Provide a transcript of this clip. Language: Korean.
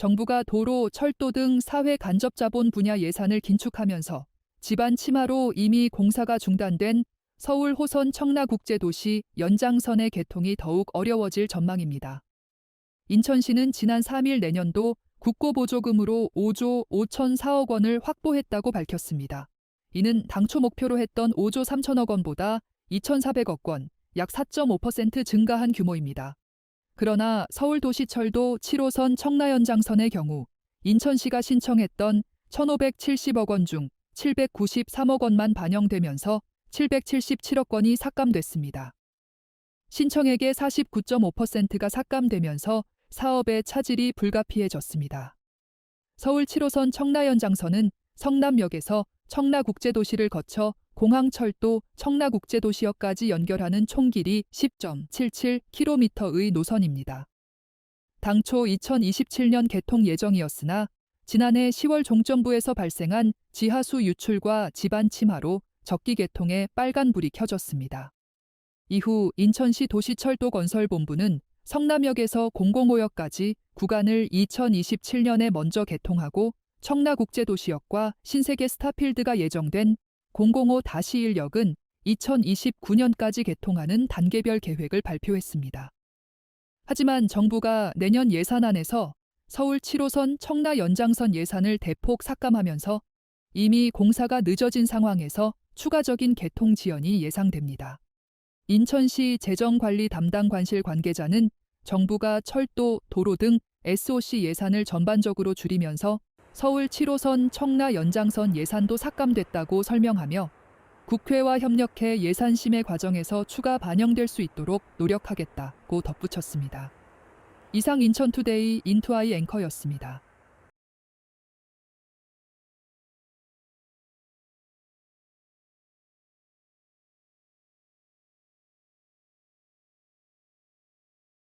정부가 도로, 철도 등 사회 간접 자본 분야 예산을 긴축하면서 집안 치마로 이미 공사가 중단된 서울 호선 청라국제도시 연장선의 개통이 더욱 어려워질 전망입니다. 인천시는 지난 3일 내년도 국고보조금으로 5조 5천 4억 원을 확보했다고 밝혔습니다. 이는 당초 목표로 했던 5조 3천억 원보다 2,400억 원, 약 4.5% 증가한 규모입니다. 그러나 서울도시철도 7호선 청라연장선의 경우 인천시가 신청했던 1,570억 원 중 793억 원만 반영되면서 777억 원이 삭감됐습니다. 신청액의 49.5%가 삭감되면서 사업의 차질이 불가피해졌습니다. 서울 7호선 청라연장선은 성남역에서 청라국제도시를 거쳐 공항철도 청라국제도시역까지 연결하는 총 길이 10.77km의 노선입니다. 당초 2027년 개통 예정이었으나 지난해 10월 종점부에서 발생한 지하수 유출과 집안 침하로 적기 개통에 빨간불이 켜졌습니다. 이후 인천시 도시철도건설본부는 성남역에서 공공오역까지 구간을 2027년에 먼저 개통하고 청라국제도시역과 신세계 스타필드가 예정된 005-1 역은 2029년까지 개통하는 단계별 계획을 발표했습니다. 하지만 정부가 내년 예산안에서 서울 7호선 청라 연장선 예산을 대폭 삭감하면서 이미 공사가 늦어진 상황에서 추가적인 개통 지연이 예상됩니다. 인천시 재정관리 담당 관실 관계자는 정부가 철도, 도로 등 SOC 예산을 전반적으로 줄이면서 서울 7호선 청라 연장선 예산도 삭감됐다고 설명하며 국회와 협력해 예산 심의 과정에서 추가 반영될 수 있도록 노력하겠다고 덧붙였습니다. 이상 인천투데이 인투아이 앵커였습니다.